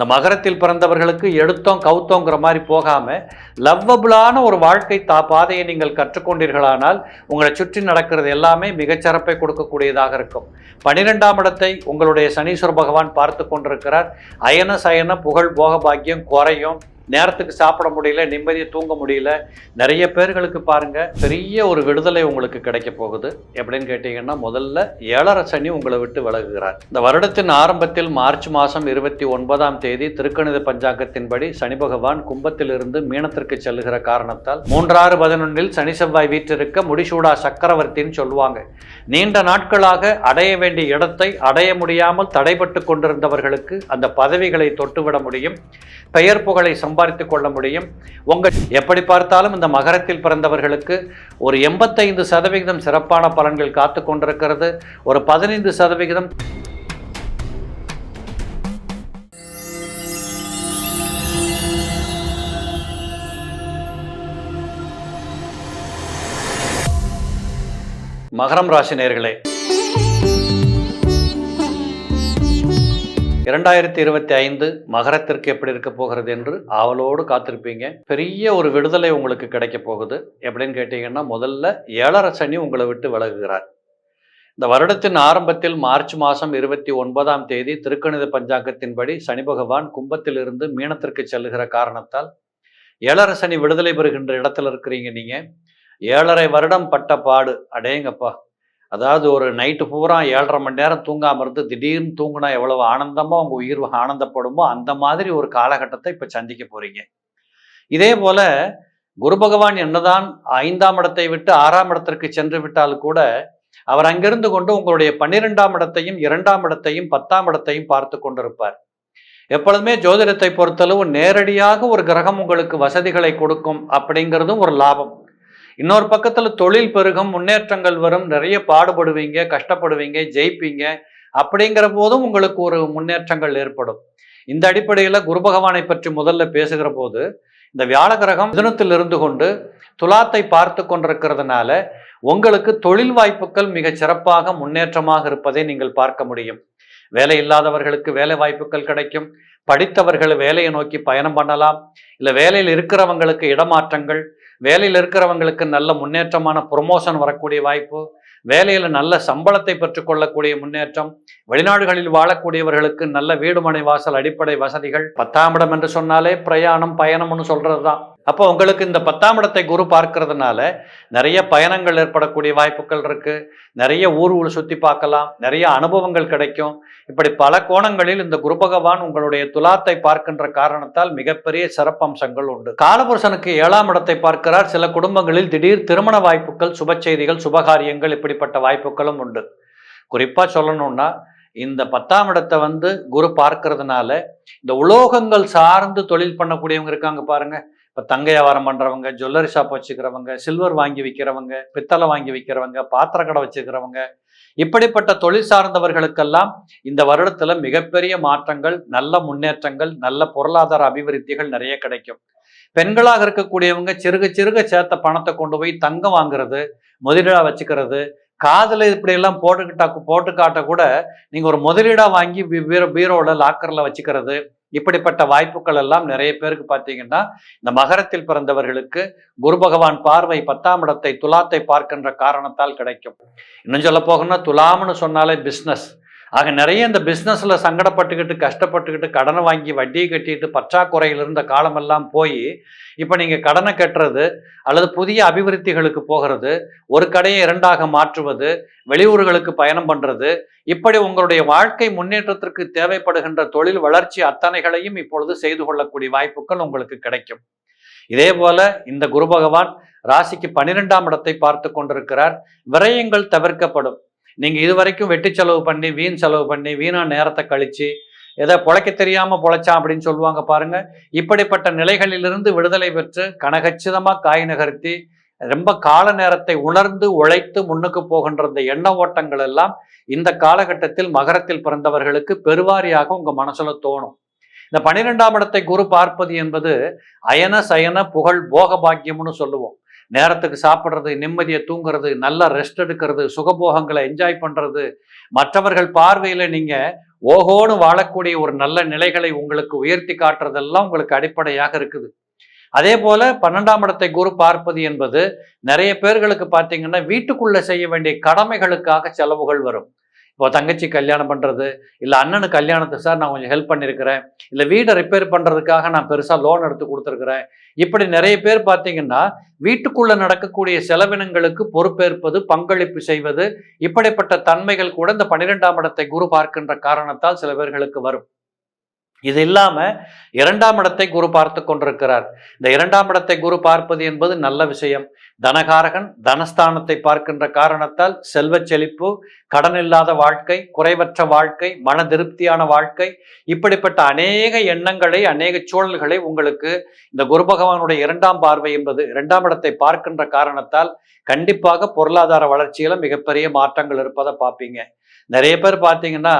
இந்த மகரத்தில் பிறந்தவர்களுக்கு எடுத்தோம் கவுத்தோங்கிற மாதிரி போகாமல் லவ்வபுளான ஒரு வாழ்க்கை தா பாதையை நீங்கள் கற்றுக்கொண்டீர்களானால் உங்களை சுற்றி நடக்கிறது எல்லாமே மிகச்சிறப்பை கொடுக்கக்கூடியதாக இருக்கும். பனிரெண்டாம் இடத்தை உங்களுடைய சனீஸ்வர பகவான் பார்த்து கொண்டிருக்கிறார். அயன சயன புகழ் போக பாக்கியம் குறையும். நேரத்துக்கு சாப்பிட முடியல நிம்மதியை தூங்க முடியல. நிறைய பேர்களுக்கு பாருங்க பெரிய ஒரு விடுதலை உங்களுக்கு கிடைக்க போகுது. எப்படின்னு கேட்டிங்கன்னா முதல்ல ஏழரை சனி உங்களை விட்டு விலகுகிறார். இந்த வருடத்தின் ஆரம்பத்தில் மார்ச் மாதம் இருபத்தி ஒன்பதாம் தேதி திருக்கணித பஞ்சாங்கத்தின்படி சனி பகவான் கும்பத்திலிருந்து மீனத்திற்கு செல்லுகிற காரணத்தால் மூன்றாறு பதினொன்றில் சனி செவ்வாய் வீற்றிருக்க முடிசூடா சக்கரவர்த்தின்னு சொல்லுவாங்க. நீண்ட நாட்களாக அடைய வேண்டிய இடத்தை அடைய முடியாமல் தடைபட்டு கொண்டிருந்தவர்களுக்கு அந்த பதவிகளை தொட்டுவிட முடியும். பெயர் புகழை சம்பாதித்து கொள்ள முடியும். உங்கள் எப்படி பார்த்தாலும் இந்த மகரத்தில் பிறந்தவர்களுக்கு ஒரு எண்பத்தைந்து சதவிகிதம் சிறப்பான பலன்கள் காத்து கொண்டிருக்கிறது. ஒரு பதினைந்து சதவிகிதம் மகரம் ராசி நேர்களே இரண்டாயிரத்தி இருபத்தி ஐந்து மகரத்திற்கு எப்படி இருக்க போகிறது என்று ஆவலோடு காத்திருப்பீங்க. பெரிய ஒரு விடுதலை உங்களுக்கு கிடைக்க போகுது. எப்படின்னு கேட்டீங்கன்னா முதல்ல ஏழரை சனி உங்களை விட்டு விலகுகிறார். இந்த வருடத்தின் ஆரம்பத்தில் மார்ச் மாதம் இருபத்தி ஒன்பதாம் தேதி திருக்கணித பஞ்சாங்கத்தின்படி சனி பகவான் கும்பத்திலிருந்து மீனத்திற்கு செல்லுகிற காரணத்தால் ஏழரை சனி விடுதலை பெறுகின்ற இடத்துல இருக்கிறீங்க நீங்கள் ஏழரை வருடம் பட்ட பாடு. அடேங்கப்பா. அதாவது ஒரு நைட்டு பூரா ஏழரை மணி நேரம் தூங்காமல் இருந்து திடீர்னு தூங்கினா எவ்வளவு ஆனந்தமாக உங்கள் உயிர் ஆனந்தப்படுமோ அந்த மாதிரி ஒரு காலகட்டத்தை இப்போ சந்திக்க போறீங்க. இதே போல குரு பகவான் என்னதான் ஐந்தாம் இடத்தை விட்டு ஆறாம் இடத்திற்கு சென்று விட்டால் கூட அவர் அங்கிருந்து கொண்டு உங்களுடைய பன்னிரெண்டாம் இடத்தையும் இரண்டாம் இடத்தையும் பத்தாம் இடத்தையும் பார்த்து கொண்டிருப்பார். எப்பொழுதுமே ஜோதிடத்தை பொறுத்தளவு நேரடியாக ஒரு கிரகம் உங்களுக்கு வசதிகளை கொடுக்கும் அப்படிங்கிறதும் ஒரு லாபம். இன்னொரு பக்கத்தில் தொழில் பெருகும் முன்னேற்றங்கள் வரும் நிறைய பாடுபடுவீங்க கஷ்டப்படுவீங்க ஜெயிப்பீங்க. அப்படிங்கிற போதும் உங்களுக்கு ஒரு முன்னேற்றங்கள் ஏற்படும். இந்த அடிப்படையில் குரு பகவானை பற்றி முதல்ல பேசுகிற போது இந்த வியாழ கிரகம் மிதுனத்தில் இருந்து கொண்டு துலாத்தை பார்த்து கொண்டிருக்கிறதுனால உங்களுக்கு தொழில் வாய்ப்புகள் மிகச் சிறப்பாக முன்னேற்றமாக இருப்பதை நீங்கள் பார்க்க முடியும். வேலை இல்லாதவர்களுக்கு வேலை வாய்ப்புகள் கிடைக்கும். படித்தவர்கள் வேலையை நோக்கி பயணம் பண்ணலாம். இல்லை வேலையில் இருக்கிறவங்களுக்கு இடமாற்றங்கள் வேலையில் இருக்கிறவங்களுக்கு நல்ல முன்னேற்றமான ப்ரொமோஷன் வரக்கூடிய வாய்ப்பு வேலையில் நல்ல சம்பளத்தை பெற்றுக்கொள்ளக்கூடிய முன்னேற்றம் வெளிநாடுகளில் வாழக்கூடியவர்களுக்கு நல்ல வீடுமனை வாசல் அடிப்படை வசதிகள் பத்தாம் இடம் என்று சொன்னாலே பிரயாணம் பயணம்னு சொல்றது தான் அப்போ உங்களுக்கு இந்த பத்தாம் இடத்தை குரு பார்க்கறதுனால நிறைய பயணங்கள் ஏற்படக்கூடிய வாய்ப்புகள் இருக்கு. நிறைய ஊர் ஊர் சுற்றி பார்க்கலாம். நிறைய அனுபவங்கள் கிடைக்கும். இப்படி பல கோணங்களில் இந்த குரு பகவான் உங்களுடைய துலாத்தை பார்க்கின்ற காரணத்தால் மிகப்பெரிய சிறப்பம்சங்கள் உண்டு. காலபுருஷனுக்கு ஏழாம் இடத்தை பார்க்கிறார். சில குடும்பங்களில் திடீர் திருமண வாய்ப்புகள் சுப செய்திகள் சுபகாரியங்கள் இப்படிப்பட்ட வாய்ப்புகளும் உண்டு. குறிப்பா சொல்லணும்னா இந்த பத்தாம் இடத்தை வந்து குரு பார்க்கறதுனால இந்த உலோகங்கள் சார்ந்து தொழில் பண்ணக்கூடியவங்க இருக்காங்க பாருங்க. இப்போ தங்க வியாபாரம் பண்ணுறவங்க ஜுவல்லரி ஷாப் வச்சுக்கிறவங்க சில்வர் வாங்கி விற்கிறவங்க பித்தளை வாங்கி விற்கிறவங்க பாத்திர கடை வச்சுக்கிறவங்க இப்படிப்பட்ட தொழில் சார்ந்தவர்களுக்கெல்லாம் இந்த வருடத்தில் மிகப்பெரிய மாற்றங்கள் நல்ல முன்னேற்றங்கள் நல்ல பொருளாதார அபிவிருத்திகள் நிறைய கிடைக்கும். பெண்களாக இருக்கக்கூடியவங்க சிறுக சிறுக சேர்த்த பணத்தை கொண்டு போய் தங்கம் வாங்குறது முதலீடா வச்சுக்கிறது காதில் இப்படியெல்லாம் போட்டுக்கிட்டா போட்டு காட்ட கூட நீங்கள் ஒரு முதலீடாக வாங்கி பீரோ பீரோவில் லாக்கரில் வச்சுக்கிறது இப்படிப்பட்ட வாய்ப்புகள் எல்லாம் நிறைய பேருக்கு பார்த்தீங்கன்னா இந்த மகரத்தில் பிறந்தவர்களுக்கு குரு பகவான் பார்வை பத்தாம் இடத்தை துலாத்தை பார்க்கின்ற காரணத்தால் கிடைக்கும். இன்னும் சொல்ல போகணும்னா துலாம்னு சொன்னாலே பிஸ்னஸ் ஆக நிறைய இந்த பிஸ்னஸில் சங்கடப்பட்டுக்கிட்டு கஷ்டப்பட்டுக்கிட்டு கடனை வாங்கி வட்டியை கட்டிட்டு பற்றாக்குறையில் இருந்த காலமெல்லாம் போய் இப்போ நீங்கள் கடனை கட்டுறது அல்லது புதிய அபிவிருத்திகளுக்கு போகிறது ஒரு கடையை இரண்டாக மாற்றுவது வெளியூர்களுக்கு பயணம் பண்ணுறது இப்படி உங்களுடைய வாழ்க்கை முன்னேற்றத்திற்கு தேவைப்படுகின்ற தொழில் வளர்ச்சி அத்தனைகளையும் இப்பொழுது செய்து கொள்ளக்கூடிய வாய்ப்புகள் உங்களுக்கு கிடைக்கும். இதே போல இந்த குரு பகவான் ராசிக்கு பன்னிரெண்டாம் இடத்தை பார்த்து கொண்டிருக்கிறார். விரயங்கள் தவிர்க்கப்படும். நீங்க இதுவரைக்கும் வெட்டி செலவு பண்ணி வீண் செலவு பண்ணி வீணா நேரத்தை கழிச்சு எதை பொழைக்க தெரியாம பொழைச்சான் அப்படின்னு சொல்லுவாங்க பாருங்க. இப்படிப்பட்ட நிலைகளிலிருந்து விடுதலை பெற்று கனகச்சிதமா காய் நகர்த்தி ரொம்ப கால நேரத்தை உணர்ந்து உழைத்து முன்னுக்கு போகின்ற இந்த எண்ண ஓட்டங்கள் எல்லாம் இந்த காலகட்டத்தில் மகரத்தில் பிறந்தவர்களுக்கு பெருவாரியாக உங்க மனசுல தோணும். இந்த பன்னிரெண்டாம் இடத்தை குரு பார்ப்பது என்பது அயன சயன புகழ் போக பாக்கியம்னு சொல்லுவோம். நேரத்துக்கு சாப்பிட்றது நிம்மதியை தூங்குறது நல்லா ரெஸ்ட் எடுக்கிறது சுகபோகங்களை என்ஜாய் பண்ணுறது மற்றவர்கள் பார்வையில் நீங்கள் ஓஹோன்னு வாழக்கூடிய ஒரு நல்ல நிலைகளை உங்களுக்கு உயர்த்தி காட்டுறதெல்லாம் உங்களுக்கு அடிப்படையாக இருக்குது. அதே போல பன்னெண்டாம் இடத்தை குரு பார்ப்பது என்பது நிறைய பேர்களுக்கு பார்த்தீங்கன்னா வீட்டுக்குள்ள செய்ய வேண்டிய கடமைகளுக்காக செலவுகள் வரும். இப்போ தங்கச்சி கல்யாணம் பண்ணுறது இல்லை அண்ணனுக்கு கல்யாணத்தை சார் நான் கொஞ்சம் ஹெல்ப் பண்ணியிருக்கிறேன் இல்லை வீடை ரிப்பேர் பண்ணுறதுக்காக நான் பெருசாக லோன் எடுத்து கொடுத்துருக்குறேன். இப்படி நிறைய பேர் பார்த்தீங்கன்னா வீட்டுக்குள்ளே நடக்கக்கூடிய செலவினங்களுக்கு பொறுப்பேற்பது பங்களிப்பு செய்வது இப்படிப்பட்ட தன்மைகள் கூட இந்த பன்னிரெண்டாம் இடத்தை குரு பார்க்கின்ற காரணத்தால் சில பேர்களுக்கு வரும். இது இல்லாம இரண்டாம் இடத்தை குரு பார்த்து கொண்டிருக்கிறார். இந்த இரண்டாம் இடத்தை குரு பார்ப்பது என்பது நல்ல விஷயம். தனகாரகன் தனஸ்தானத்தை பார்க்கின்ற காரணத்தால் செல்வ செழிப்பு கடன் இல்லாத வாழ்க்கை குறைவற்ற வாழ்க்கை மன திருப்தியான வாழ்க்கை இப்படிப்பட்ட அநேக எண்ணங்களை அநேக சூழல்களை உங்களுக்கு இந்த குரு பகவானுடைய இரண்டாம் பார்வை என்பது இரண்டாம் இடத்தை பார்க்கின்ற காரணத்தால் கண்டிப்பாக பொருளாதார வளர்ச்சியில மிகப்பெரிய மாற்றங்கள் இருப்பதை பார்ப்பீங்க. நிறைய பேர் பார்த்தீங்கன்னா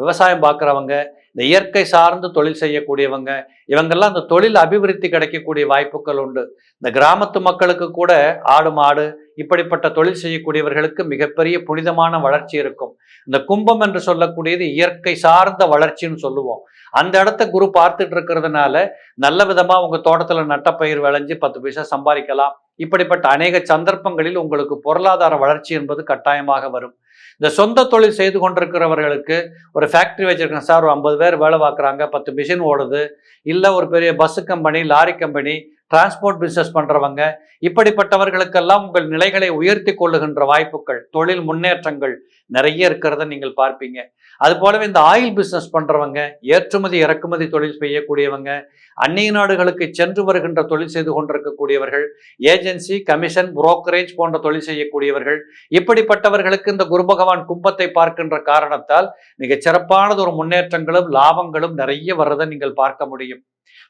விவசாயம் பார்க்குறவங்க இந்த இயற்கை சார்ந்து தொழில் செய்யக்கூடியவங்க இவங்கெல்லாம் அந்த தொழில் அபிவிருத்தி கிடைக்கக்கூடிய வாய்ப்புகள் உண்டு. இந்த கிராமத்து மக்களுக்கு கூட ஆடு மாடு இப்படிப்பட்ட தொழில் செய்யக்கூடியவர்களுக்கு மிகப்பெரிய புனிதமான வளர்ச்சி இருக்கும். இந்த கும்பம் என்று சொல்லக்கூடியது இயற்கை சார்ந்த வளர்ச்சின்னு சொல்லுவோம். அந்த இடத்த குரு பார்த்துட்டு இருக்கிறதுனால நல்ல விதமா உங்க தோட்டத்துல நட்டப்பயிர் விளைஞ்சு பத்து பைசா சம்பாதிக்கலாம். இப்படிப்பட்ட அநேக சந்தர்ப்பங்களில் உங்களுக்கு பொருளாதார வளர்ச்சி என்பது கட்டாயமாக வரும். இந்த சொந்த தொழில் செய்து கொண்டிருக்கிறவர்களுக்கு ஒரு ஃபேக்ட்ரி வச்சிருக்கேன் சார் ஒரு ஐம்பது பேர் வேலை பார்க்குறாங்க பத்து மிஷின் ஓடுது இல்லை ஒரு பெரிய bus company lorry company transport business பண்ணுறவங்க இப்படிப்பட்டவர்களுக்கெல்லாம் உங்கள் நிலைகளை உயர்த்தி கொள்ளுகின்ற வாய்ப்புகள் தொழில் முன்னேற்றங்கள் நிறைய இருக்கிறத நீங்கள் பார்ப்பீங்க. அது போலவே இந்த ஆயில் பிஸ்னஸ் பண்ணுறவங்க ஏற்றுமதி இறக்குமதி தொழில் செய்யக்கூடியவங்க அந்நிய நாடுகளுக்கு சென்று வருகின்ற தொழில் செய்து கொண்டிருக்கக்கூடியவர்கள் ஏஜென்சி கமிஷன் புரோக்கரேஜ் போன்ற தொழில் செய்யக்கூடியவர்கள் இப்படிப்பட்டவர்களுக்கு இந்த குரு பகவான் கும்பத்தை பார்க்கின்ற காரணத்தால் மிகச் சிறப்பானது ஒரு முன்னேற்றங்களும் லாபங்களும் நிறைய வர்றதை நீங்கள் பார்க்க முடியும்.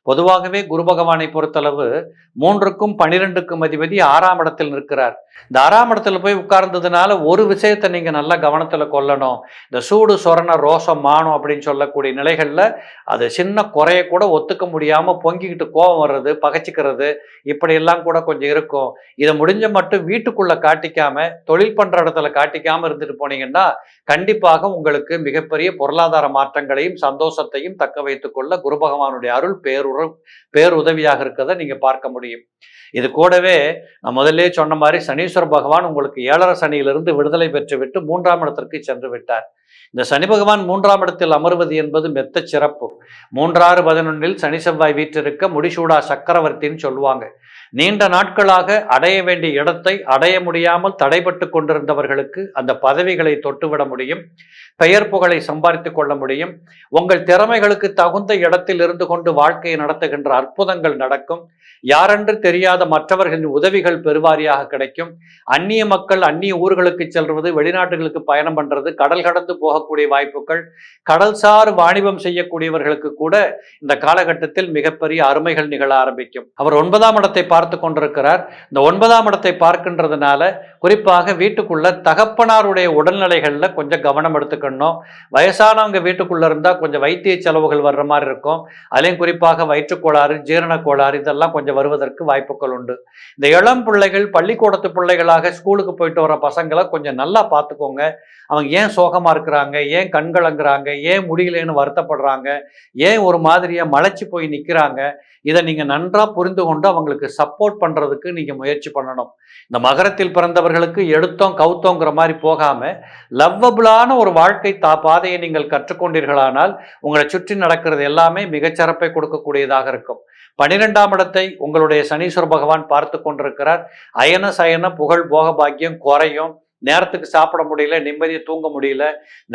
பொதுவாகவே குரு பகவானை பொறுத்தளவு மூன்றுக்கும் பனிரெண்டுக்கும் அதிபதி ஆறாம் இடத்தில் நிற்கிறார். இந்த ஆறாம் இடத்துல போய் உட்கார்ந்ததுனால ஒரு விஷயத்தை நீங்கள் நல்லா கவனத்தில் கொள்ளணும். இந்த சூடு சொரண ரோசம் மானம் அப்படின்னு சொல்லக்கூடிய நிலைகளில் அது சின்ன குறைய கூட ஒத்துக்க முடியாமல் பொங்கிக்கிட்டு கோபம் வர்றது பகைச்சிக்கிறது இப்படியெல்லாம் கூட கொஞ்சம் இருக்கும். இதை முடிஞ்ச மட்டும் வீட்டுக்குள்ளே காட்டிக்காம தொழில் பண்ணுற இடத்துல காட்டிக்காமல் இருந்துட்டு போனீங்கன்னா கண்டிப்பாக உங்களுக்கு மிகப்பெரிய பொருளாதார மாற்றங்களையும் சந்தோஷத்தையும் தக்க வைத்துக்கொள்ள குரு பகவானுடைய அருள் பேருற பேருதவியாக இருக்கிறத நீங்க பார்க்க முடியும். இது கூடவே நான் முதல்லே சொன்ன மாதிரி சனீஸ்வர பகவான் உங்களுக்கு ஏழரை சனியிலிருந்து விடுதலை பெற்றுவிட்டு மூன்றாம் இடத்திற்கு சென்று விட்டார். இந்த சனி பகவான் மூன்றாம் இடத்தில் அமர்வது என்பது மெத்த சிறப்பு. மூன்றாறு பதினொன்றில் சனி செவ்வாய் வீற்றிருக்க முடிசூடா சக்கரவர்த்தின்னு சொல்லுவாங்க. நீண்ட நாட்களாக அடைய வேண்டிய இடத்தை அடைய முடியாமல் தடைபட்டு கொண்டிருந்தவர்களுக்கு அந்த பதவிகளை தொட்டுவிட முடியும். பெயர் புகழை சம்பாதித்து கொள்ள முடியும். உங்கள் திறமைகளுக்கு தகுந்த இடத்தில் இருந்து கொண்டு வாழ்க்கையை நடத்துகின்ற அற்புதங்கள் நடக்கும். யாரென்று தெரியாத மற்றவர்களின் உதவிகள் பெருவாரியாக கிடைக்கும். அந்நிய மக்கள் அந்நிய ஊர்களுக்கு செல்வது வெளிநாட்டுகளுக்கு பயணம் பண்றது கடல் கடந்து போக போகக்கூடிய வாய்ப்புகள் கடல்சார் வாணிபம் செய்யக்கூடியவர்களுக்கு கூட இந்த காலகட்டத்தில் மிகப்பெரிய அருமைகள் நிகழ ஆரம்பிக்கும். அவர் ஒன்பதாம் இடத்தை பார்த்து கொண்டிருக்கிறார். இந்த ஒன்பதாம் இடத்தை பார்க்கின்றதுனால குறிப்பாக வீட்டுக்குள்ள தகப்பனாருடைய உடல்நிலைகளில் கொஞ்சம் கவனம் எடுத்துக்கணும். வயசானவங்க வீட்டுக்குள்ள இருந்தா கொஞ்சம் வைத்திய செலவுகள் வர்ற மாதிரி இருக்கும். அதுலேயும் குறிப்பாக வயிற்றுக்கோளாறு ஜீரண கோளாறு இதெல்லாம் கொஞ்சம் வருவதற்கு வாய்ப்புகள் உண்டு. இந்த இளம் பிள்ளைகள் பள்ளிக்கூடத்து பிள்ளைகளாக ஸ்கூலுக்கு போயிட்டு வர பசங்களை கொஞ்சம் நல்லா பார்த்துக்கோங்க. அவங்க ஏன் சோகமா இருக்கிறாங்க? ஏன் கண்கலங்குறாங்க ஏன் முடியலன்னு வருத்தப்படுறாங்க ஏன் ஒரு மாதிரியா மலைச்சு போய் நிற்கிறாங்க இதை நீங்கள் நன்றா புரிந்து கொண்டு அவங்களுக்கு சப்போர்ட் பண்றதுக்கு நீங்க முயற்சி பண்ணணும். இந்த மகரத்தில் பிறந்தவர்களுக்கு எடுத்தோம் கவுத்தோங்கிற மாதிரி போகாம லவ்வபிளான ஒரு வாழ்க்கை தா பாதையை நீங்கள் கற்றுக்கொண்டீர்களானால் உங்களை சுற்றி நடக்கிறது எல்லாமே மிகச்சிறப்பை கொடுக்கக்கூடியதாக இருக்கும். பனிரெண்டாம் இடத்தை உங்களுடைய சனீஸ்வர பகவான் பார்த்து கொண்டிருக்கிறார். அயன சயன புகழ் போக பாக்கியம் குறையும். நேரத்துக்கு சாப்பிட முடியல நிம்மதியை தூங்க முடியல.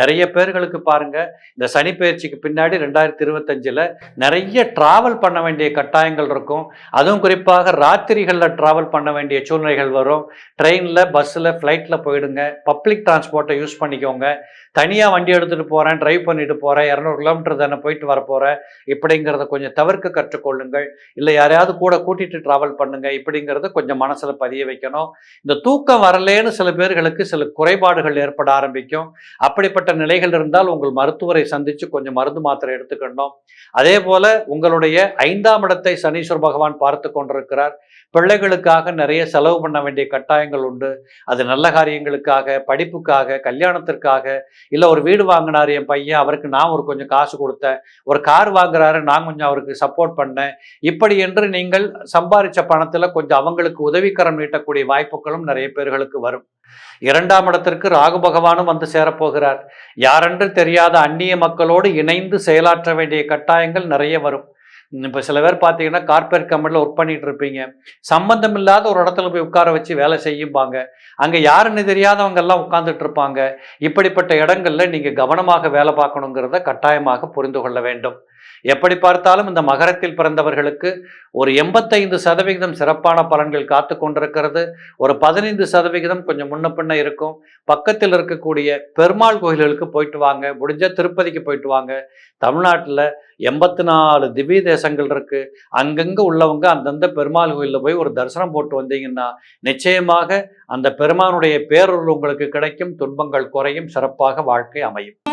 நிறைய பேர்களுக்கு பாருங்க இந்த சனி பயிற்சிக்கு பின்னாடி ரெண்டாயிரத்தி இருபத்தஞ்சில் நிறைய டிராவல் பண்ண வேண்டிய கட்டாயங்கள் இருக்கும். அதுவும் குறிப்பாக ராத்திரிகளில் டிராவல் பண்ண வேண்டிய சூழ்நிலைகள் வரும். ட்ரெயினில் பஸ்ஸில் ஃப்ளைட்டில் போயிடுங்க. பப்ளிக் டிரான்ஸ்போர்ட்டை யூஸ் பண்ணிக்கோங்க. தனியாக வண்டி எடுத்துகிட்டு போகிறேன் ட்ரைவ் பண்ணிட்டு போகிறேன் இரநூறு கிலோமீட்டர் தானே போயிட்டு வர போகிறேன் இப்படிங்கிறத கொஞ்சம் தவிர்க்க கற்றுக்கொள்ளுங்கள். இல்லை யாரையாவது கூட கூட்டிகிட்டு ட்ராவல் பண்ணுங்கள் இப்படிங்கிறத கொஞ்சம் மனசில் பதிய வைக்கணும். இந்த தூக்கம் வரலேன்னு சில பேர்களுக்கு உங்களுக்கு சில குறைபாடுகள் ஏற்பட ஆரம்பிக்கும். அப்படிப்பட்ட நிலைகள் இருந்தால் உங்கள் மருத்துவரை சந்தித்து கொஞ்சம் மருந்து மாத்திரை எடுத்துக்கணும். அதே போல உங்களுடைய ஐந்தாம் இடத்தை சனீஸ்வர் பகவான் பார்த்து கொண்டிருக்கிறார். பிள்ளைகளுக்காக நிறைய செலவு பண்ண வேண்டிய கட்டாயங்கள் உண்டு. அது நல்ல காரியங்களுக்காக படிப்புக்காக கல்யாணத்திற்காக இல்லை ஒரு வீடு வாங்கினார் என் பையன் அவருக்கு நான் ஒரு கொஞ்சம் காசு கொடுத்தேன். ஒரு கார் வாங்குறாரு நான் கொஞ்சம் அவருக்கு சப்போர்ட் பண்ணேன். இப்படி என்று நீங்கள் சம்பாதிச்ச பணத்தில் கொஞ்சம் அவங்களுக்கு உதவிக்கரம் நீட்டக்கூடிய வாய்ப்புகளும் நிறைய பேர்களுக்கு வரும். இரண்டாம் இடத்திற்கு ராகு பகவானும் வந்து சேரப்போகிறார். யாரென்று தெரியாத அந்நிய மக்களோடு இணைந்து செயலாற்ற வேண்டிய கட்டாயங்கள் நிறைய வரும். இப்போ சில பேர் பார்த்தீங்கன்னா கார்பரேட் கம்பெனியில் ஒர்க் பண்ணிட்டு இருப்பீங்க. சம்பந்தம் இல்லாத ஒரு இடத்துல போய் உட்கார வச்சு வேலை செய்யும்பாங்க. அங்கே யாருன்னு தெரியாதவங்க எல்லாம் உட்கார்ந்துட்டு இருப்பாங்க. இப்படிப்பட்ட இடங்கள்ல நீங்க கவனமாக வேலை பார்க்கணுங்கிறத கட்டாயமாக புரிந்து கொள்ள வேண்டும். எப்படி பார்த்தாலும் இந்த மகரத்தில் பிறந்தவர்களுக்கு ஒரு எண்பத்தைந்து சதவிகிதம் சிறப்பான பலன்கள் காத்து கொண்டிருக்கிறது. ஒரு பதினைந்து சதவிகிதம் கொஞ்சம் முன்ன பின்ன இருக்கும். பக்கத்தில் இருக்கக்கூடிய பெருமாள் கோயில்களுக்கு போயிட்டு வாங்க. முடிஞ்ச திருப்பதிக்கு போயிட்டு வாங்க. தமிழ்நாட்டில் எண்பத்தி நாலு திவ்ய தேசங்கள் இருக்கு. அங்கங்க உள்ளவங்க அந்தந்த பெருமாள் கோயிலில் போய் ஒரு தரிசனம் போட்டு வந்தீங்கன்னா நிச்சயமாக அந்த பெருமானுடைய பேரொருள் உங்களுக்கு கிடைக்கும். துன்பங்கள் குறையும். சிறப்பாக வாழ்க்கை அமையும்.